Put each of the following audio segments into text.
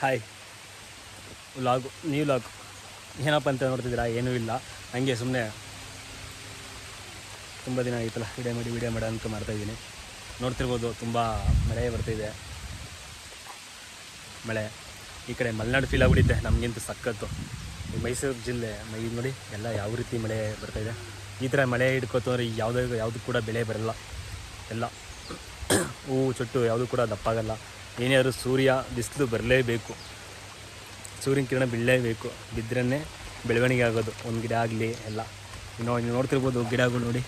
Hi vlog ನೀವು vlog ಏನಪ್ಪ ಅಂತ ನೋಡ್ತಿದ್ದೀರಾ ಏನೂ ಇಲ್ಲ ಹಂಗೆ ಸುಮ್ಮನೆ ತುಂಬ ದಿನ ಆಯಿತಲ್ಲ ವಿಡಿಯೋ ಮಾಡಿ ವಿಡಿಯೋ ಮಾಡಿ ಅಂತ ಮಾಡ್ತಾಯಿದ್ದೀನಿ ನೋಡ್ತಿರ್ಬೋದು ತುಂಬ ಮಳೆ ಬರ್ತಿದೆ ಮಳೆ ಈ ಕಡೆ ಮಲೆನಾಡು ಫೀಲ್ ಆಗ್ಬಿಟ್ಟಿದೆ ನಮಗಿಂತ ಈ ಮೈಸೂರು ಜಿಲ್ಲೆ ಮೈ ನೋಡಿ ಎಲ್ಲ ಯಾವ ರೀತಿ ಮಳೆ ಬರ್ತಾಯಿದೆ ಈ ಥರ ಮಳೆ ಹಿಡ್ಕೋತಂದ್ರೆ ಯಾವುದೇ ಯಾವುದು ಕೂಡ ಬೆಳೆ ಬರಲ್ಲ ಎಲ್ಲ ಹೂವು ಚೊಟ್ಟು ಯಾವುದು ಕೂಡ ದಪ್ಪಾಗಲ್ಲ ಏನೇ ಆದರೂ ಸೂರ್ಯ ಬಿಸಿಲು ಬರಲೇಬೇಕು. ಸೂರ್ಯನ ಕಿರಣ ಬೀಳಲೇಬೇಕು. ಬಿದ್ದರೇ ಬೆಳವಣಿಗೆ ಆಗೋದು. ಒಂದು ಗಿಡ ಆಗಲಿ, ಎಲ್ಲ. ಇನ್ನು ನೀವು ನೋಡ್ತಿರ್ಬೋದು ಗಿಡಗಳು ನೋಡಿ.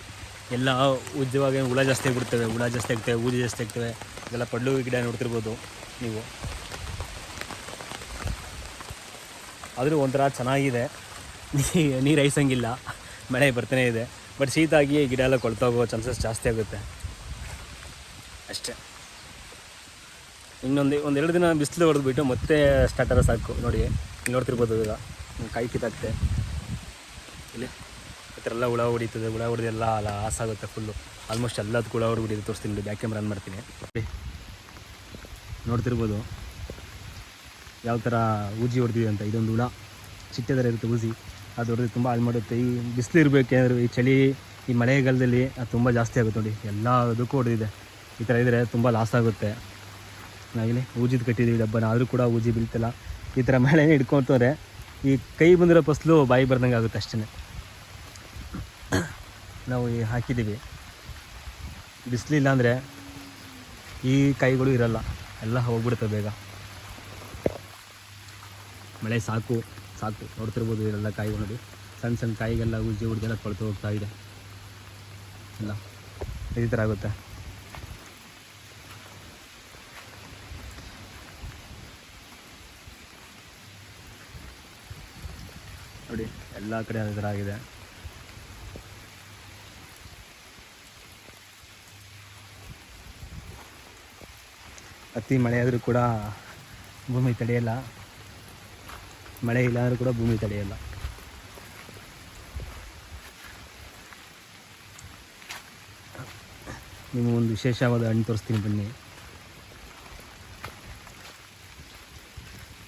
ಎಲ್ಲ ಉಜ್ಜವಾಗಿ ಹುಳ ಜಾಸ್ತಿ ಆಗಿಬಿಡ್ತವೆ. ಹುಳ ಜಾಸ್ತಿ ಆಗ್ತವೆ, ಊದಿ ಜಾಸ್ತಿ ಆಗ್ತವೆ. ಇದೆಲ್ಲ ಪಡ್ಲು ಗಿಡ ನೋಡ್ತಿರ್ಬೋದು ನೀವು. ಆದರೂ ಒಂಥರ ಚೆನ್ನಾಗಿದೆ. ನೀರು ಐಸಂಗಿಲ್ಲ ಮಳೆ ಬರ್ತಾನೆ ಇದೆ. ಬಟ್ ಶೀತ ಆಗಿ ಗಿಡ ಎಲ್ಲ ಕೊಳ್ತೋಗೋ ಚಾನ್ಸಸ್ ಜಾಸ್ತಿ ಆಗುತ್ತೆ. ಅಷ್ಟೇ. ಇನ್ನೊಂದು, ಒಂದೆರಡು ದಿನ ಬಿಸಿಲು ಹೊಡೆದ್ಬಿಟ್ಟು ಮತ್ತೆ ಸ್ಟಾರ್ಟ್ ಆದ್ರೆ ಸಾಕು. ನೋಡಿ, ನೋಡ್ತಿರ್ಬೋದು ಈಗ. ಕೈ ಕಿತ್ತಾಗ್ತೆ ಇಲ್ಲಿ, ಈ ಥರ ಎಲ್ಲ ಹುಳ ಹೊಡಿತದೆ, ಹುಳ ಹೊಡೆದು ಎಲ್ಲ ಲಾಸ್ ಆಗುತ್ತೆ ಫುಲ್ಲು ಆಲ್ಮೋಸ್ಟ್ ಎಲ್ಲದಕ್ಕೂ ಹುಳ ಹೊಡೆದು ತೋರಿಸ್ತೀನಿ ನೋಡಿ ಬ್ಯಾಕ್ ಕ್ಯಾಮ್ರಾ ರನ್ ಮಾಡ್ತೀನಿ. ನೋಡಿ. ನೋಡ್ತಿರ್ಬೋದು. ಯಾವ ಥರ ಊಜಿ ಹೊಡೆದಿದೆ ಅಂತ, ಇದೊಂದು ಹುಳ. ಥರ ಇರುತ್ತೆ ಊಜಿ. ಅದು ಹೊಡೆದು ತುಂಬ ಹಾಳು ಮಾಡುತ್ತೆ. ಈ ಬಿಸಿಲು ಇರಬೇಕೇನಾದ್ರು ಈ ಚಳಿ, ಈ ಮಳೆಗಾಲದಲ್ಲಿ ಅದು ತುಂಬ ಜಾಸ್ತಿ ಆಗುತ್ತೆ ನೋಡಿ. ಎಲ್ಲದಕ್ಕೂ ಹೊಡೆದಿದೆ. ಈ ಥರ ಇದ್ದರೆ ತುಂಬ ಲಾಸ್ ಆಗುತ್ತೆ. ನಾವಿಲ್ಲಿ ಊಜಿದ್ ಕಟ್ಟಿದ್ದೀವಿ ಡಬ್ಬನ ಆದರೂ ಕೂಡ ಊಜಿ ಬೀಳ್ತಿಲ್ಲ. ಈ ಥರ ಮಳೆ ಹಿಡ್ಕೊತವ್ರೆ. ಈ ಕೈ ಬಂದಿರೋ ಫಸಲು ಬಾಯಿ ಬರ್ದಂಗೆ ಆಗುತ್ತೆ ಅಷ್ಟೇ ನಾವು ಈ ಹಾಕಿದ್ದೀವಿ. ಬಿಸಿಲಿಲ್ಲ ಅಂದರೆ ಈ ಕಾಯಿಗಳು ಇರಲ್ಲ. ಎಲ್ಲ ಹೋಗ್ಬಿಡುತ್ತೆ ಬೇಗ. ಮಳೆ ಸಾಕು ಸಾಕು. ನೋಡ್ತಿರ್ಬೋದು ಇರಲ್ಲ ಕಾಯಿಗಳು. ಸಣ್ಣ ಸಣ್ಣ ಕಾಯಿಗೆಲ್ಲ ಉಜ್ಜಿ ಹೊಡೆದೆಲ್ಲ ಕೊಳ್ತು ಹೋಗ್ತಾ ಇದೆ. ಎಲ್ಲ. ಈ ಥರ ಆಗುತ್ತೆ. ನೋಡಿ, ಎಲ್ಲ ಕಡೆ ಅದೇ ಥರ ಆಗಿದೆ ಅತಿ ಮಳೆ ಆದರೂ ಕೂಡ ಭೂಮಿ ತಡೆಯಲ್ಲ. ಮಳೆ ಇಲ್ಲಾದರೂ ಕೂಡ ಭೂಮಿ ತಡೆಯಲ್ಲ. ನಿಮಗೆ ಒಂದು ವಿಶೇಷವಾದ ಹಣ್ಣು ತೋರಿಸ್ತೀನಿ ಬನ್ನಿ.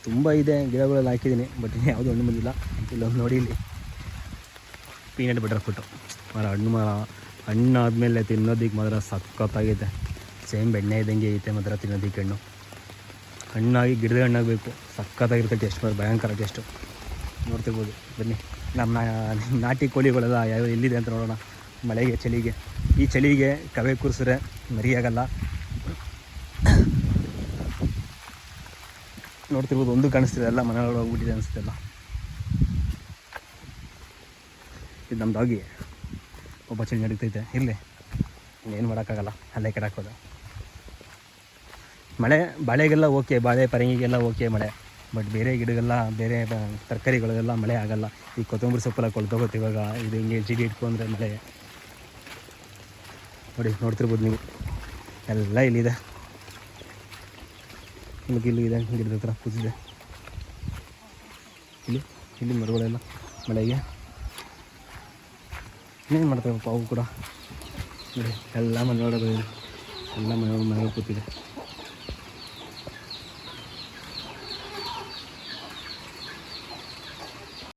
ತುಂಬ ಇದೆ, ಗಿಡಗಳಲ್ಲಿ ಹಾಕಿದ್ದೀನಿ, ಬಟ್ ಯಾವುದೂ ಹಣ್ಣು ಬಂದಿಲ್ಲ. ಇಲ್ಲೊಂದು ನೋಡಿ ಇಲ್ಲಿ. ಪೀನಟ್ ಬಟರ್ ಫುಟ್ಟು ಮರ ಹಣ್ಣು ಮರ ಹಣ್ಣು ಆದಮೇಲೆ ತಿನ್ನೋದಕ್ಕೆ ಮಾತ್ರ ಸಖತ್ತಾಗೈತೆ ಸೇಮ್ ಬೆಣ್ಣೆ ಇದ್ದಂಗೆ ಐತೆ ಮಾತ್ರ ತಿನ್ನೋದಕ್ಕೆ ಹಣ್ಣು. ಹಣ್ಣಾಗಿ ಗಿಡದ ಹಣ್ಣಾಗಬೇಕು. ಸಖತ್ತಾಗಿರುತ್ತೆ ಟೇಸ್ಟ್ ಮಾಡಿ ಭಯಂಕರ ಟೇಸ್ಟು ನೋಡ್ತಿರ್ಬೋದು. ಬನ್ನಿ. ನಮ್ಮ ನಾಟಿ ಕೋಳಿಗಳೆಲ್ಲ ಯಾವ ಎಲ್ಲಿದೆ ಅಂತ ನೋಡೋಣ. ಮಳೆಗೆ, ಚಳಿಗೆ. ಈ ಚಳಿಗೆ ಕವೆ ಕೂರಿಸಿದ್ರೆ ಮರಿಯಾಗಲ್ಲ. ನೋಡ್ತಿರ್ಬೋದು, ಒಂದು ಕಾಣಿಸ್ತಿದೆ, ಎಲ್ಲ ಮನೆಯೊಳಗೆ ಹೋಗ್ಬಿಟ್ಟಿದೆ ಅನಿಸ್ತಿಲ್ಲ ಇದು ನಮ್ಮ ಡಾಗಿ ಒಬ್ಬ ಚೆಂಡು ನಡೀತೈತೆ. ಇರಲಿ. ಏನು ಮಾಡೋಕ್ಕಾಗಲ್ಲ. ಅಲ್ಲೇ ಕೆಡಾಕೋದು ಮಳೆ ಬಾಳೆಗೆಲ್ಲ ಓಕೆ ಬಾಳೆ ಪರಂಗಿಗೆಲ್ಲ ಓಕೆ ಮಳೆ. ಬಟ್ ಬೇರೆ ಗಿಡಗೆಲ್ಲ, ಬೇರೆ ತರಕಾರಿಗಳಿಗೆಲ್ಲ ಮಳೆ ಆಗೋಲ್ಲ. ಈ ಕೊತ್ತಂಬರಿ ಸೊಪ್ಪೆಲ್ಲ ಕೊಳ್ತೋಗುತ್ತೆ ಇವಾಗ. ಇದು ಹಿಂಗೆ ಜಿಡಿ ಇಟ್ಕೊಂಡ್ರೆ ಮಳೆ. ನೋಡಿ, ನೋಡ್ತಿರ್ಬೋದು ನೀವು. ಎಲ್ಲ ಇಲ್ಲಿದೆ. ನಿಮಗೆ ಇಲ್ಲಿ ಇದೆ, ಗಿಡದ ಹತ್ರ ಕೂತಿದೆ. ಇಲ್ಲಿ ಇಲ್ಲಿ ಮರಗಳೆಲ್ಲ ಮಳೆಗೆ. ಏನು ಮಾಡ್ತೇವಪ್ಪ ಅವು ಕೂಡ? ಎಲ್ಲ ಮನೆಯೊಳಗೆ ಎಲ್ಲ ಮನೆಯೊಳಗೆ ಮನೆಯೊಳಗೆ ಕೂತಿದೆ.